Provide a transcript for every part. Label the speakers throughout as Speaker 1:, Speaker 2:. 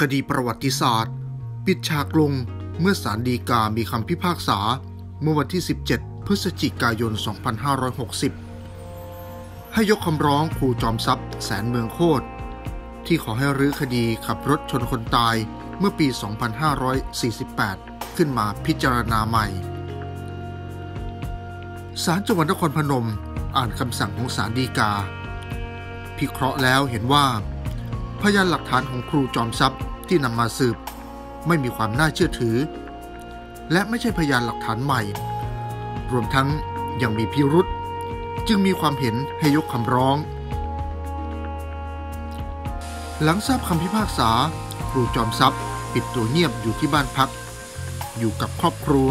Speaker 1: คดีประวัติศาสตร์ ปิดฉากลงเมื่อศาลฎีกามีคำพิพากษา เมื่อวันที่ 17 พฤศจิกายน 2560 ให้ยกคำร้องครูจอมทรัพย์ แสนเมืองโคตร ที่ขอให้รื้อคดีขับรถชนคนตายเมื่อปี 2548 ขึ้นมาพิจารณาใหม่ศาลจังหวัดนครพนมอ่านคำสั่งของศาลฎีกา พิเคราะห์แล้วเห็นว่า พยานหลักฐานของครูจอมทรัพย์ที่นำมาสืบ ไม่มีความน่าเชื่อถือ และไม่ใช่พยานหลักฐานใหม่ รวมทั้งยังมีพิรุษจึงมีความเห็นให้ยกคำร้อง หลังทราบคำพิพากษา ครูจอมทรัพย์ ปิดตัวเงียบอยู่ที่บ้านพัก อยู่กับครอบครัว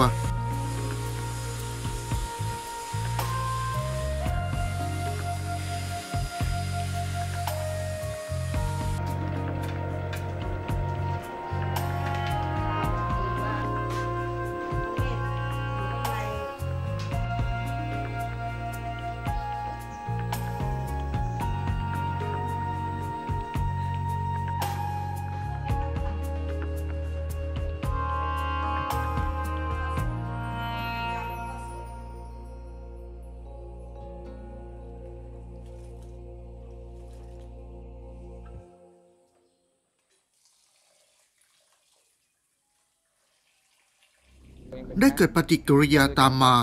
Speaker 1: ได้เกิดปฏิกิริยาตามมา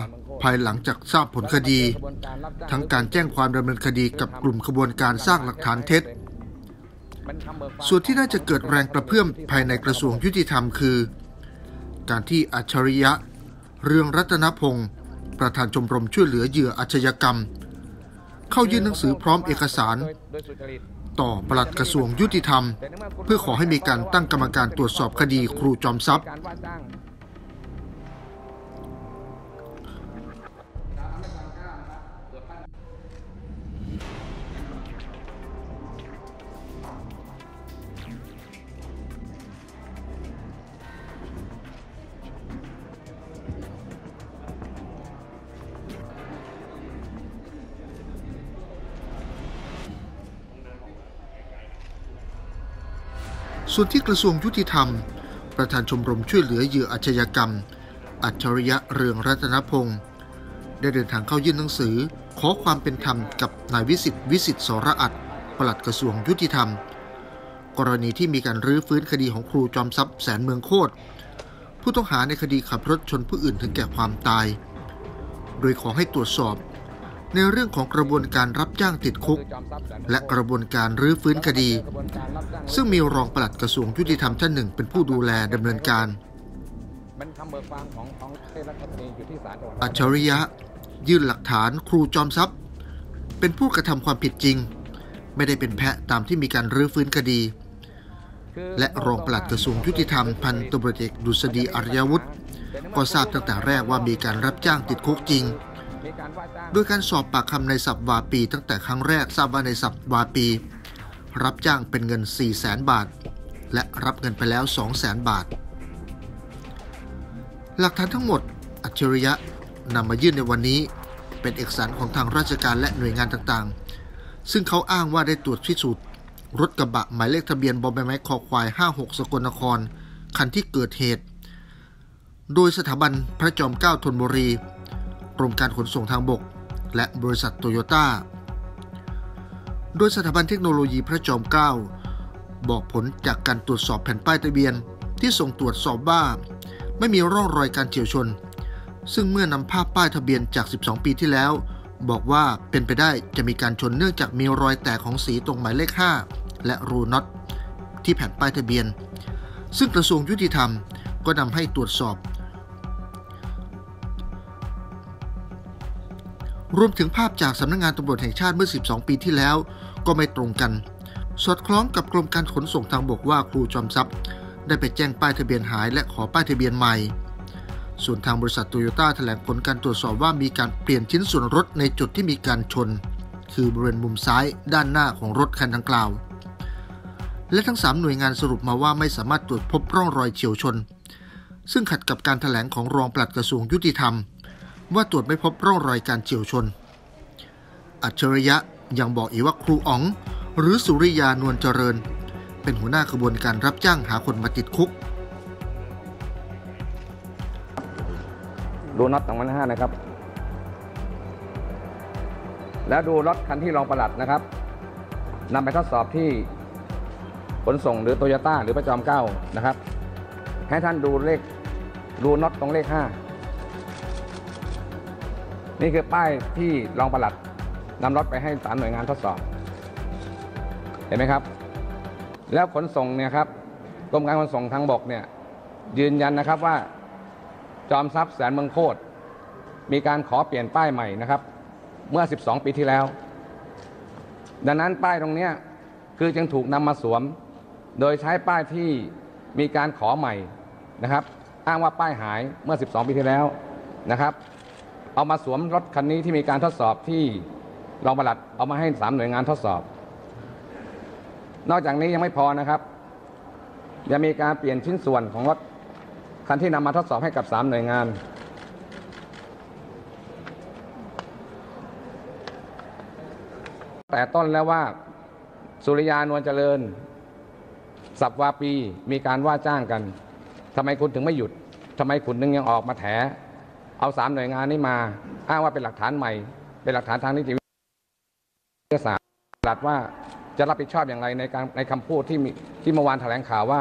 Speaker 1: ภายหลังจากทราบผลคดี ทั้งการแจ้งความดำเนินคดีกับกลุ่มขบวนการสร้างหลักฐานเท็จ ส่วนที่น่าจะเกิดแรงกระเพื่อมภายในกระทรวงยุติธรรมคือ การที่อัจฉริยะ เรืองรัตนพงศ์ประธานชมรมช่วยเหลือเหยื่ออาชญากรรม เข้ายื่นหนังสือพร้อมเอกสาร ต่อปลัดกระทรวงยุติธรรม เพื่อขอให้มีการตั้งกรรมการตรวจสอบคดีครูจอมทรัพย์ ส่วนที่กระทรวงยุติธรรม ประธานชมรมช่วยเหลือเหยื่ออาชญากรรม อัจฉริยะเรืองรัตนพงศ์ได้เดินทางเข้ายื่นหนังสือ ขอความเป็นธรรมกับนายวิสิทธิ์วิสิทธิ์สระอัตปลัดกระทรวงยุติธรรม กรณีที่มีการรื้อฟื้นคดีของครูจอมทรัพย์แสนเมืองโคตรผู้ต้องหาในคดีขับรถชนผู้อื่นถึงแก่ความตาย โดยขอให้ตรวจสอบ ในเรื่องของกระบวนการรับจ้างติดคุก และกระบวนการรื้อฟื้นคดี ซึ่งมีรองปลัดกระทรวงยุติธรรมท่านหนึ่ง เป็นผู้ดูแลดำเนินการอัจฉริยะ ยื่นหลักฐานครูจอมทรัพย์ เป็นผู้กระทำความผิดจริง ไม่ได้เป็นแพะตามที่มีการรื้อฟื้นคดี และรองปลัดกระทรวงยุติธรรมพันตบรเอกดุษฎีอารยวุฒิก็ทราบตั้งแต่แรกว่ามีการรับจ้างติดคุกจริง โดยการสอบปากคำในสับวาปี ตั้งแต่ครั้งแรกทราบว่าในสับวาปี รับจ้างเป็นเงิน 4 0 0แสนบาท และรับเงินไปแล้ว 2 0 0แสนบาท หลักฐานทั้งหมด อัจฉริยะนำมายื่นในวันนี้ เป็นเอกสารของทางราชการและหน่วยงานต่างๆ ซึ่งเขาอ้างว่าได้ตรวจพิสูจน์รถกระบะหมายเลขทะเบียนบอมใบไม้คอควาย 56 สกลนคร คันที่เกิดเหตุ โดยสถาบันพระจอมเกล้าธนบุรี กรมการขนส่งทางบก และบริษัทโตโยต้า โดยสถาบันเทคโนโลยีพระจอมเกล้าบอกผลจากการตรวจสอบแผ่นป้ายทะเบียนที่ส่งตรวจสอบว่า ไม่มีร่องรอยการเฉียวชน ซึ่งเมื่อนำภาพป้ายทะเบียนจาก 12 ปีที่แล้ว บอกว่าเป็นไปได้จะมีการชนเนื่องจากมีรอยแตกของสีตรงหมายเลข 5 และรูน็อตที่แผ่นป้ายทะเบียน ซึ่งกระทรวงยุติธรรมก็นำให้ตรวจสอบ รวมถึงภาพจากสำนักงงานตำรวจแห่งชาติเมื่อ 12 ปีที่แล้ว ก็ไม่ตรงกัน สอดคล้องกับกรมการขนส่งทางบกว่าครูจอมทรัพย์ ได้ไปแจ้งป้ายทะเบียนหายและขอป้ายทะเบียนใหม่ ส่วนทางบริษัทโตโยต้าแถลงผลการตรวจสอบว่ามีการเปลี่ยนชิ้นส่วนรถในจุดที่มีการชน คือบริเวณมุมซ้ายด้านหน้าของรถคันดังกล่าว และทั้ง 3 หน่วยงานสรุปมาว่าไม่สามารถตรวจพบร่องรอยเฉียวชน ซึ่งขัดกับการถแถลงของรองปลัดกระทรวงยุติธรรม ว่าตรวจไม่พบร่องรอยการเฉียวชน อัจฉริยะยังบอกอีกว่าครูอ๋อง หรือสุริยานวลเจริญ เป็นหัวหน้าขบวนการรับจ้างหาคนมาติดคุก
Speaker 2: ดูน็อต2,500นห้านะครับ แล้วดูรถคันที่รองประหลัดนะครับนำไปทดสอบที่ขนส่งหรือโตโยต้าหรือประจอมเก้านะครับ ให้ท่านดูเลขดูน็อตตรงเลข5 นี่คือป้ายที่รองประหลัดนำรถไปให้สามหน่วยงานทดสอบ เห็นไหมครับ แล้วขนส่งเนี่ยครับกรมการขนส่งทางบกเนี่ยยืนยันนะครับว่า จอมทรัพย์แสนเมืองโคตรมีการขอเปลี่ยนป้ายใหม่นะครับ เมื่อ 12 ปีที่แล้ว ดังนั้นป้ายตรงนี้คือจึงถูกนำมาสวม โดยใช้ป้ายที่มีการขอใหม่นะครับ อ้างว่าป้ายหายเมื่อ 12 ปีที่แล้วนะครับ เอามาสวมรถคันนี้ที่มีการทดสอบที่รองปลัดเอามาให้สามหน่วยงานทดสอบ นอกจากนี้ยังไม่พอนะครับ ยังมีการเปลี่ยนชิ้นส่วนของรถคันที่นำมาทดสอบให้กับ3หน่วยงาน แต่ต้นแล้วว่าสุริยานวลเจริญ สับวาปีมีการว่าจ้างกันทำไมคุณถึงไม่หยุดทำไมคุณนึงยังออกมาแถ เอาสามหน่วยงานนี้มา อ้างว่าเป็นหลักฐานใหม่ เป็นหลักฐานทางนิติวิทยาศาสตร์หลัดว่าจะรับผิดชอบอย่างไรในการในคำพูดที่มีที่เมื่อวานแถลงข่าวว่า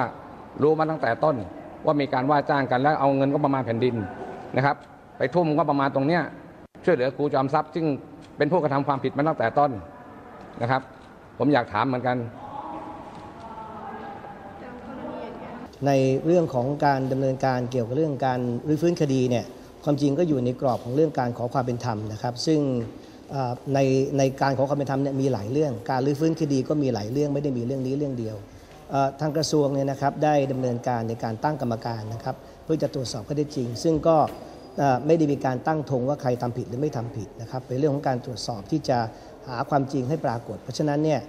Speaker 2: รู้มาตั้งแต่ต้นว่ามีการว่าจ้างกันแล้วเอาเงินก็ประมาณแผ่นดินนะครับ ไปทุ่มก็ประมาณตรงเนี้ยช่วยเหลือครูจอมทรัพย์ซึ่งเป็นผู้กระทำความผิดมาตั้งแต่ต้นนะครับ ผมอยากถามเหมือนกัน
Speaker 3: ในเรื่องของการดำเนินการเกี่ยวกับเรื่องการรื้อฟื้นคดีเนี่ย ความจริงก็อยู่ในกรอบของเรื่องการขอความเป็นธรรมนะครับ ซึ่งในในการขอความเป็นธรรมเนี่ยมีหลายเรื่อง การรื้อฟื้นคดีก็มีหลายเรื่องไม่ได้มีเรื่องนี้เรื่องเดียวทางกระทรวงเนี่ยนะครับได้ดำเนินการในการตั้งกรรมการนะครับเพื่อจะตรวจสอบข้อเท็จจริง ซึ่งก็ไม่ได้มีการตั้งธงว่าใครทำผิดหรือไม่ทำผิดนะครับเป็นเรื่องของการตรวจสอบที่จะ หาความจริงให้ปรากฏ เพราะฉะนั้นเนี่ย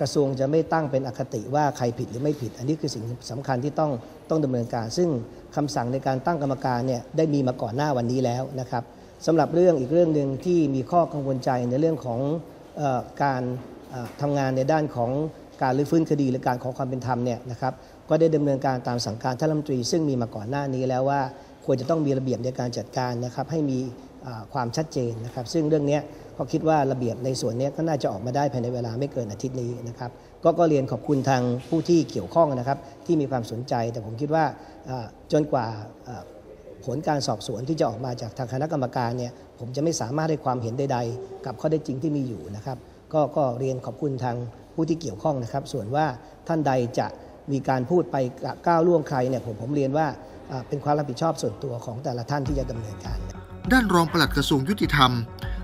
Speaker 3: กระทรวงจะไม่ตั้งเป็นอคติว่าใครผิดหรือไม่ผิด อันนี้คือสิ่งสำคัญที่ต้องต้องดำเนินการ ซึ่งคำสั่งในการตั้งกรรมการเนี่ยได้มีมาก่อนหน้าวันนี้แล้วนะครับสำหรับเรื่องอีกเรื่องหนึ่งที่มีข้อกังวลใจในเรื่องของอการเอ่อทำงานในด้านของการรื้อฟื้นคดีหรือการขอความเป็นธรรมเนี่ยนะครับก็ได้ดำเนินการตามสั่งการท่านรัฐมนตรี ซึ่งมีมาก่อนหน้านี้แล้วว่าควรจะต้องมีระเบียบในการจัดการนะครับให้มี ความชัดเจนนะครับ ซึ่งเรื่องนี้ก็คิดว่าระเบียบในส่วนนี้ก็น่าจะออกมาได้ภายในเวลาไม่เกินอาทิตย์นี้นะครับก็ก็เรียนขอบคุณทางผู้ที่เกี่ยวข้องนะครับ ที่มีความสนใจ แต่ผมคิดว่าจนกว่าผลการสอบสวนที่จะออกมาจากทางคณะกรรมการเนี่ยผมจะไม่สามารถให้ความเห็นใด ๆ กับข้อได้จริงที่มีอยู่นะครับ ก็ก็เรียนขอบคุณทางผู้ที่เกี่ยวข้องนะครับ ส่วนว่าท่านใดจะมีการพูดไปก้าวล่วงใครเนี่ยผมผมเรียนว่าอ่าเป็นความรับผิดชอบส่วนตัวของแต่ละท่านที่จะดำเนินการ
Speaker 1: ด้านรองปลัดกระทรวงยุติธรรม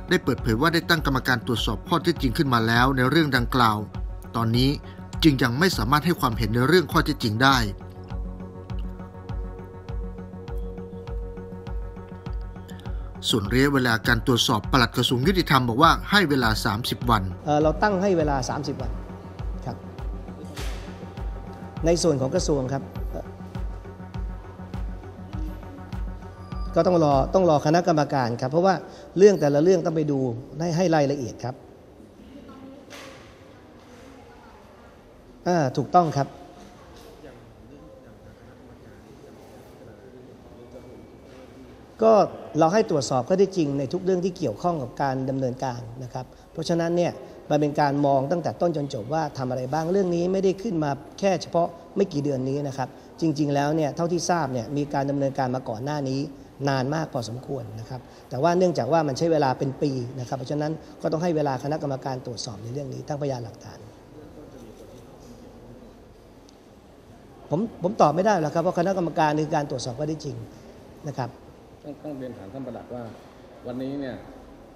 Speaker 1: ได้เปิดเผยว่าได้ตั้งกรรมการตรวจสอบข้อเท็จจริงขึ้นมาแล้วในเรื่องดังกล่าว ตอนนี้จึงยังไม่สามารถให้ความเห็นในเรื่องข้อเท็จจริงได้ ส่วนระยะเวลาการตรวจสอบปลัดกระทรวงยุติธรรมบอกว่าให้เวลา 30 วัน
Speaker 3: เเราตั้งให้เวลา 30 วันครับ ในส่วนของกระทรวงครับ ก็ต้องรอต้องรอคณะกรรมการครับ เพราะว่าเรื่องแต่ละเรื่องต้องไปดูให้ให้รายละเอียดครับอ่าถูกต้องครับก็เราให้ตรวจสอบข้อได้จริงในทุกเรื่องที่เกี่ยวข้องกับการดำเนินการนะครับ เพราะฉะนั้นเนี่ยมันเป็นการมองตั้งแต่ต้นจนจบว่าทำอะไรบ้างเรื่องนี้ไม่ได้ขึ้นมาแค่เฉพาะไม่กี่เดือนนี้นะครับ จริง ๆ แล้วเนี่ยเท่าที่ทราบเนี่ยมีการดำเนินการมาก่อนหน้านี้ นานมากพอสมควรนะครับ แต่ว่าเนื่องจากว่ามันใช้เวลาเป็นปีนะครับ เพราะฉะนั้นก็ต้องให้เวลาคณะกรรมการตรวจสอบในเรื่องนี้ทั้งพยานหลักฐาน ผมผมตอบไม่ได้หรอกครับเพราะคณะกรรมการคือการตรวจสอบข้อได้จริงนะครับ
Speaker 2: ต้องต้องเรียนถามท่านประหลัดว่า วันนี้เนี่ย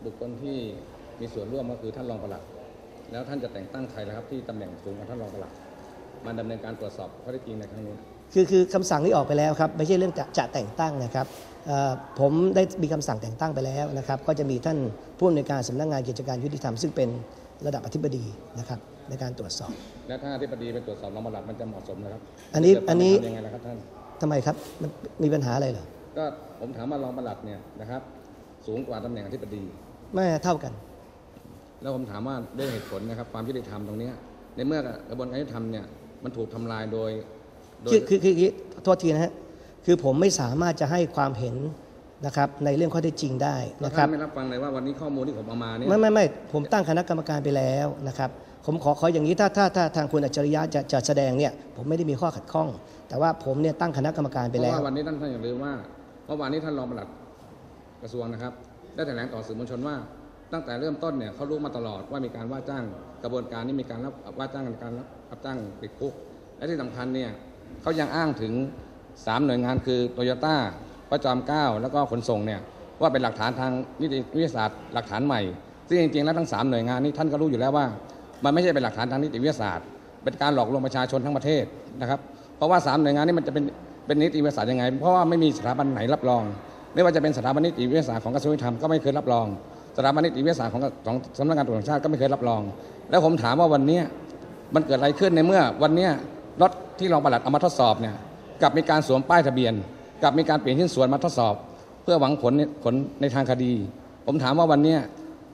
Speaker 2: บุคคลที่มีส่วนร่วมก็คือท่านรองประหลัด แล้วท่านจะแต่งตั้งใครนะครับ ที่ตำแหน่งสูงกว่าท่านรองประหลัดมาดำเนินการตรวจสอบข้อเท็จจริงในครั้งนี้
Speaker 3: คือคือคำสั่งที่ออกไปแล้วครับไม่ใช่เรื่องจะจะแต่งตั้งนะครับเอ่อผมได้มีคำสั่งแต่งตั้งไปแล้วนะครับ ก็จะมีท่านผู้อำนวยการสำนักงานกิจการยุติธรรมซึ่งเป็นระดับอธิบดีนะครับในการตรวจสอบ
Speaker 2: และถ้าอธิบดีเป็นตรวจสอบรองประหลัดมันจะเหมาะสมนะครับ
Speaker 3: อันนี้
Speaker 2: จะ
Speaker 3: อันนี้
Speaker 2: ทำยังไงล่ะครับท่าน
Speaker 3: ทำไมครับมันมีปัญหาอะไรเหรอ
Speaker 2: ก็ผมถามว่ารองประหลัดเนี่ยนะครับสูงกว่าตำแหน่งอธิบดี
Speaker 3: ไม่เท่ากัน
Speaker 2: แล้วผมถามว่าด้วยเหตุผลนะครับความยุติธรรมตรงเนี้ยในเมื่อกระบวนการยุติธรรมเนี่ยมันถูกทำลายโดยโดย
Speaker 3: คือคือคือคือโทษทีนะฮะคือผมไม่สามารถจะให้ความเห็นนะครับในเรื่องข้อเท็จจริงได้
Speaker 2: แล้ว
Speaker 3: นะครั
Speaker 2: ท่า
Speaker 3: บ
Speaker 2: นไม่รับฟังเลยว่าวันนี้ข้อมูลที่ผมเอามาเนี่ย
Speaker 3: ไม่ไม่ไม่ผมตั้งคณะกรรมการไปแล้วนะครับ ผมขอขออย่างนี้ถ้าถ้าถ้าทางคุณอัจฉริยะจะจะแสดงเนี่ยผมไม่ได้มีข้อขัดข้อง แต่ว่าผมเนี่ยตั้งคณะกรรมการไป
Speaker 2: เพราะ
Speaker 3: แล้ว
Speaker 2: ว่าวันนี้ท่านท่านอย่าลืมว่าเมื่อวานนี้ท่านรองปลัดกระทรวงนะครับ ได้แถลงต่อสื่อมวลชนว่า ตั้งแต่เริ่มต้นเนี่ยเขารู้มาตลอดว่ามีการว่าจ้างกระบวนการนี้มีการรับว่าจ้างกันการรับรับจ้างติดคุกและที่สำคัญเนี่ย เขายังอ้างถึงสามหน่วยงานคือโตโยต้าประจอมเกล้าแล้วก็ขนส่งเนี่ยว่าเป็นหลักฐานทางนิติวิทยาศาสตร์หลักฐานใหม่ ซึ่งจริงๆแล้วทั้งสามหน่วยงานนี้ท่านก็รู้อยู่แล้วว่า มันไม่ใช่เป็นหลักฐานทางนิติวิทยาศาสตร์ เป็นการหลอกลวงประชาชนทั้งประเทศนะครับเพราะว่าสามหน่วยงานนี้มันจะเป็นเป็นนิติวิทยาศาสตร์ยังไง เพราะว่าไม่มีสถาบันไหนรับรอง ไม่ว่าจะเป็นสถาบันนิติวิทยาศาสตร์ของกระทรวงยุติธรรมก็ไม่เคยรับรองสถาบันนิติวิทยาศาสตร์ของของสำนักงานตำรวจแห่งชาติก็ไม่เคยรับรอง แล้วผมถามว่าวันนี้มันเกิดอะไรขึ้นในเมื่อวันนี้ รถที่รองปลัดเอามาทดสอบเนี่ยกลับมีการสวมป้ายทะเบียนกลับมีการเปลี่ยนชิ้นส่วนมาทดสอบ เพื่อหวังผลผลในทางคดี ผมถามว่าวันเนี้ย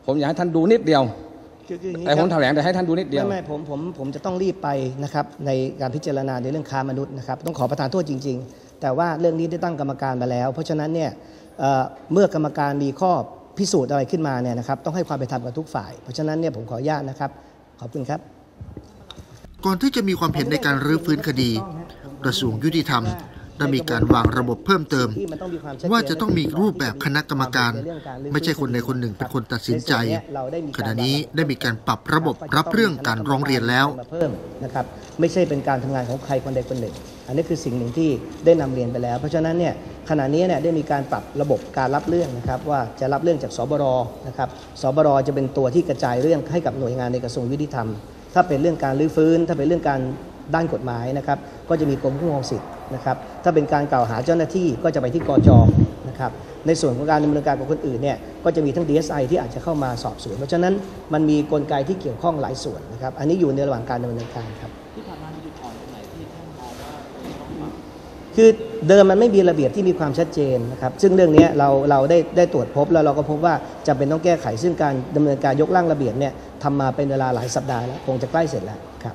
Speaker 2: ผมอยากให้ท่านดูนิดเดียว
Speaker 3: คือคืออย่างนี้
Speaker 2: แต่
Speaker 3: ค
Speaker 2: ผ
Speaker 3: รับ
Speaker 2: มแถลงแต่ให้ท่านดูนิดเดียว
Speaker 3: ไม่ไม่ผมผมผมจะต้องรีบไปนะครับในการพิจารณาในเรื่องค้ามนุษย์นะครับต้องขอประทานโทษจริง ๆ แต่ว่าเรื่องนี้ได้ตั้งกรรมการมาแล้ว เพราะฉะนั้นเนี่ยเอ่อเมื่อกรรมการมีข้อพิสูจน์อะไรขึ้นมาเนี่ยนะครับต้องให้ความเป็นธรรมกับทุกฝ่าย เพราะฉะนั้นเนี่ยผมขออนุญาตนะครับ ขอบคุณครับ
Speaker 1: ก่อนที่จะมีความเห็นในการรื้อฟื้นคดี กระทรวงยุติธรรมได้มีการวางระบบเพิ่มเติม ว่าจะต้องมีรูปแบบคณะกรรมการ ไม่ใช่คนใดคนหนึ่งเป็นคนตัดสินใจ ขณะนี้ได้มีการปรับระบบรับเรื่องการร้องเรียนแล้ว
Speaker 3: เพิ่มนะครับไม่ใช่เป็นการทำงานของใครคนใดคนหนึ่ง อันนี้คือสิ่งหนึ่งที่ได้นำเรียนไปแล้ว เพราะฉะนั้นเนี่ยขณะนี้เนี่ยได้มีการปรับระบบการรับเรื่องนะครับว่าจะรับเรื่องจากสบรนะครับสบรจะเป็นตัวที่กระจายเรื่องให้กับหน่วยงานในกระทรวงยุติธรรม ถ้าเป็นเรื่องการรื้อฟื้น ถ้าเป็นเรื่องการด้านกฎหมายนะครับก็จะมีกรมคุ้มครองสิทธิ์นะครับถ้าเป็นการกล่าวหาเจ้าหน้าที่ก็จะไปที่กจนะครับในส่วนของการดำเนินการกับคนอื่นเนี่ยก็จะมีทั้ง DSI ที่อาจจะเข้ามาสอบสวน เพราะฉะนั้นมันมีกลไกที่เกี่ยวข้องหลายส่วนนะครับอันนี้อยู่ในระหว่างการดำเนินการครับ คือเดิมมันไม่มีระเบียบที่มีความชัดเจนนะครับ ซึ่งเรื่องนี้เราเราได้ได้ตรวจพบแล้วเราก็พบว่าจำเป็นต้องแก้ไข ซึ่งการดำเนินการยกร่างระเบียบเนี่ยทำมาเป็นเวลาหลายสัปดาห์แล้วคงจะใกล้เสร็จแล้วครับ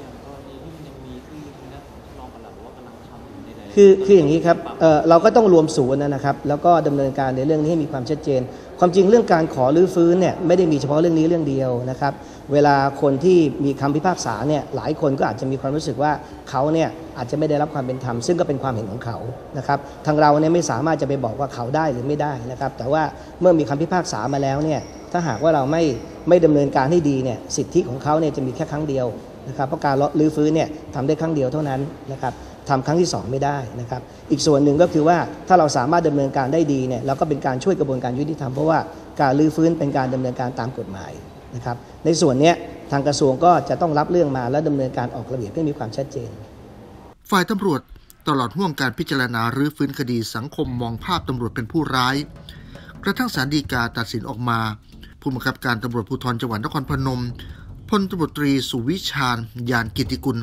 Speaker 4: อย่างกรณีที่มันยังมีที่ทางด้านของรองปลัดบอกว่ากำลังทำอยู่ในหลายๆ
Speaker 3: คือคืออย่างนี้ครับ
Speaker 4: ปรับ
Speaker 3: เอ่อเราก็ต้องรวมศูนย์นะครับ แล้วก็ดำเนินการในเรื่องนี้ให้มีความชัดเจน ความจริงเรื่องการขอรื้อฟื้นเนี่ยไม่ได้มีเฉพาะเรื่องนี้เรื่องเดียวนะครับ เวลาคนที่มีคำพิพากษาเนี่ยหลายคนก็อาจจะมีความรู้สึกว่าเขาเนี่ยอาจจะไม่ได้รับความเป็นธรรมซึ่งก็เป็นความเห็นของเขานะครับทางเราเนี่ยไม่สามารถจะไปบอกว่าเขาได้หรือไม่ได้นะครับ แต่ว่าเมื่อมีคำพิพากษามาแล้วเนี่ยถ้าหากว่าเราไม่ไม่ดำเนินการให้ดีเนี่ยสิทธิของเขาเนี่ยจะมีแค่ครั้งเดียวนะครับเพราะการรื้อฟื้นเนี่ยทำได้ครั้งเดียวเท่านั้นนะครับ ทำครั้งที่ 2 ไม่ได้นะครับ อีกส่วนหนึ่งก็คือว่าถ้าเราสามารถดำเนินการได้ดีเนี่ยเราก็เป็นการช่วยกระบวนการยุติธรรมเพราะว่าการรื้อฟื้นเป็นการดำเนินการตามกฎหมายนะครับ ในส่วนนี้ทางกระทรวงก็จะต้องรับเรื่องมาและดำเนินการออกระเบียบให้มีความชัดเจน
Speaker 1: ฝ่ายตำรวจตลอดห่วงการพิจารณารื้อฟื้นคดีสังคมมองภาพตำรวจเป็นผู้ร้าย กระทั่งศาลฎีกาตัดสินออกมา ผู้บังคับการตำรวจภูธรจังหวัดนครพนมพลตำรวจตรีสุวิชาญยานกิติกุล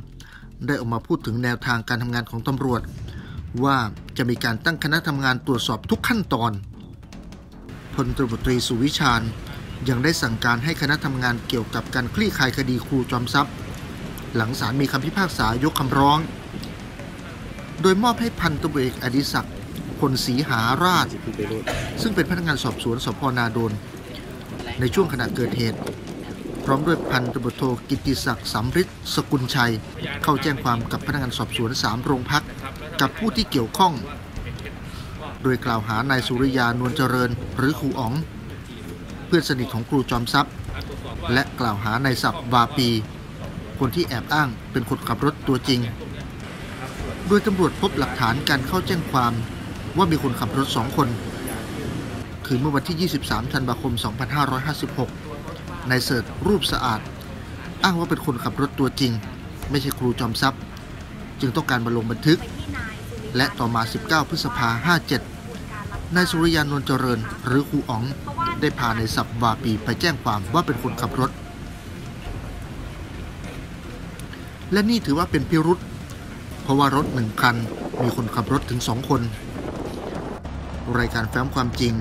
Speaker 1: ได้ออกมาพูดถึงแนวทางการทำงานของตำรวจ ว่าจะมีการตั้งคณะทำงานตรวจสอบทุกขั้นตอนพลตรตรีสุวิชาญยังได้สั่งการให้คณะทำงานเกี่ยวกับการคลี่คลายคดีครูจอมทรัพย์ หลังศาลมีคำพิพากษายกคำร้อง โดยมอบให้พันตำรวจเอกอดิศักดิ์พลศรีหาราช ซึ่งเป็นพนักงานสอบสวนสพนาโดน ในช่วงขณะเกิดเหตุ ร้อมด้วยพันตำรวจโทกิติศักดิ์สำริดสกุลชัย เข้าแจ้งความกับพนักงานสอบสวนสามโรงพัก กับผู้ที่เกี่ยวข้อง โดยกล่าวหานายสุริยานวลเจริญ หรือครูอ๋อง เพื่อนสนิทของครูจอมทรัพย์ และกล่าวหานายศัพท์วาปี คนที่แอบอ้างเป็นคนขับรถตัวจริง โดยตำรวจพบหลักฐานการเข้าแจ้งความว่ามีคนขับรถสองคน คือเมื่อวันที่ 23 ธันวาคม 2556 นายเสิร์ชรูปสะอาด อ้างว่าเป็นคนขับรถตัวจริง ไม่ใช่ครูจอมทรัพย์ จึงต้องการมาลงบันทึก และต่อมา 19 พฤษภา 57 นายสุริยานนท์เจริญ หรือครูอ๋อง ได้พาในสับวาปีไปแจ้งความว่าเป็นคนขับรถ และนี่ถือว่าเป็นพิรุษเพราะว่ารถหนึ่งคันมีคนขับรถถึงสองคน รายการแฟ้มความจริง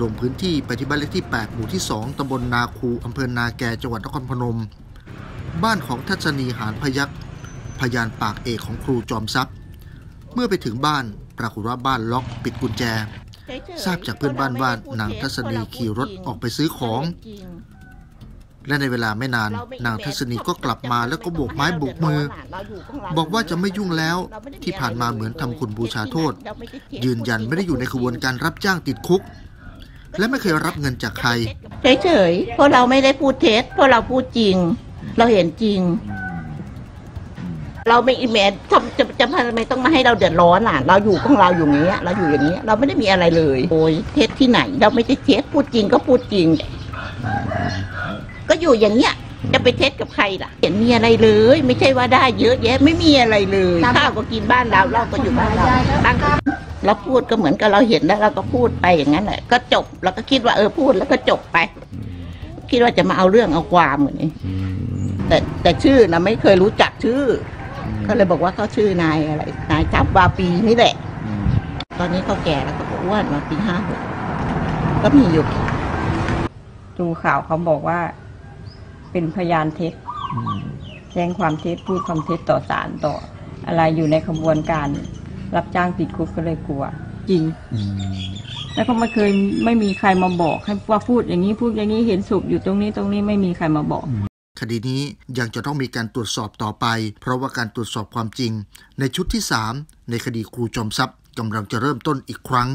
Speaker 1: ลงพื้นที่ไปที่บ้านเลขที่ 8 หมู่ที่ 2 ตำบลนาคู อำเภอนาแก จังหวัดนครพนม บ้านของทัศนีหานพยักษ์พยานปากเอกของครูจอมทรัพย์ เมื่อไปถึงบ้านปรากฏว่าบ้านล็อกปิดกุญแจ ทราบจากเพื่อนบ้านว่านางทัศนีขี่รถออกไปซื้อของ และในเวลาไม่นาน นางทัศนีก็กลับมาแล้วก็โบกไม้โบกมือ บอกว่าจะไม่ยุ่งแล้วที่ผ่านมาเหมือนทำคุณบูชาโทษ ยืนยันไม่ได้อยู่ในขบวนการรับจ้างติดคุก และไม่เคยรับเงินจากใคร
Speaker 5: เฉยๆเพราะเราไม่ได้พูดเท็จเพราะเราพูดจริง เราเห็นจริง เราไม่อิเมจทำจะจะทำไมต้องมาให้เราเดือดร้อนอะ เราอยู่ของเราอยู่อย่างเงี้ย เราอยู่อย่างเงี้ย เราไม่ได้มีอะไรเลย โอ้ยเท็จที่ไหน เราไม่ได้เท็จพูดจริงก็พูดจริง ก็อยู่อย่างเงี้ยจะไปเท็จกับใครล่ะ เห็นมีอะไรเลย ไม่ใช่ว่าได้เยอะแยะ ไม่มีอะไรเลยข้าวก็กินบ้านเราเราก็อยู่บ้านเราตั้ง เราพูดก็เหมือนกับเราเห็นแล้วเราก็พูดไปอย่างนั้นแหละก็จบเราก็คิดว่าเออพูดแล้วก็จบไป คิดว่าจะมาเอาเรื่องเอาความเหมือนนี้แต่แต่ชื่อนะไม่เคยรู้จักชื่ออเขาเลยบอกว่าเขาชื่อนายอะไรนายจับวาปีนี่แหละ ตอนนี้เขาแก่แล้วก็อ้วนมาปีห้าหกก็มีอยู่
Speaker 6: ดูข่าวเขาบอกว่า เป็นพยานเท็จแจ้งความเท็จพูดความเท็จต่อศาลต่อ อะไรอยู่ในขบวนการ รับจ้างติดคุกก็เลยกลัว จริง แล้วก็ไม่เคยไม่มีใครมาบอกให้ว่าพูดอย่างนี้พูดอย่างนี้เห็นศพอยู่ตรงนี้ตรงนี้ไม่มีใครมาบอก
Speaker 1: คดีนี้ยังจะต้องมีการตรวจสอบต่อไป เพราะว่าการตรวจสอบความจริง ในชุดที่ 3 ในคดีครูจอมทรัพย์กำลังจะเริ่มต้นอีกครั้ง